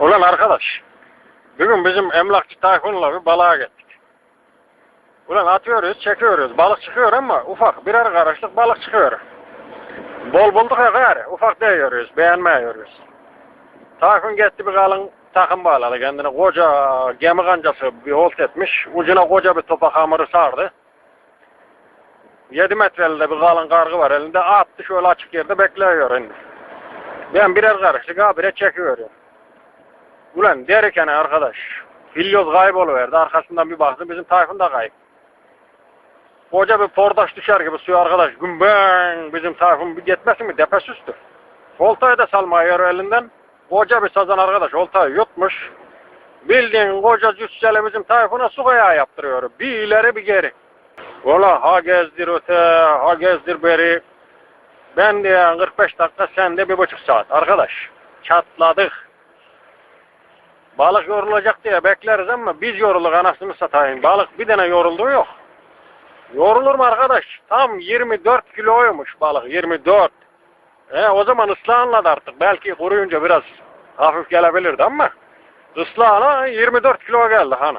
Ulan arkadaş, bugün bizim emlakçı Tayfun'la bir balığa gittik. Ulan atıyoruz, çekiyoruz. Balık çıkıyor ama ufak birer karışlık balık çıkıyor. Bol bulduk ya gari. Ufak değiyoruz, beğenmiyoruz. Tayfun gitti bir kalın takım bağladı kendine. Koca gemi kancası bir holt etmiş. Ucuna koca bir topak hamuru sardı. 7 metreli bir kalın kargı var elinde. Attı şöyle açık yerde bekliyor şimdi. Ben birer karışlık habire çekiyorum. Ulan derken arkadaş. Filyoz kayboluverdi. Arkasından bir baktım bizim Tayfun da kayıp. Koca bir pordaş düşer gibi suya arkadaş. Gümbeng bizim Tayfun bir gitmesin mi? Depes üstü. Oltayı da salmıyor elinden. Koca bir sazan arkadaş oltayı yutmuş. Bildiğin koca cüsseli bizim Tayfun'a su kayağı yaptırıyor. Bir ileri bir geri. Ola ha gezdir öte, ha gezdir beri. Ben de 45 dakika, sen de bir buçuk saat. Arkadaş, çatladık. Balık yorulacak diye bekleriz ama biz yorulduk anasını satayım. Balık bir tane yorulduğu yok. Yorulur mu arkadaş? Tam 24 kiloymuş balık, 24. E, o zaman ıslahınla da artık. Belki kuruyunca biraz hafif gelebilirdi ama ıslahına 24 kilo geldi hani.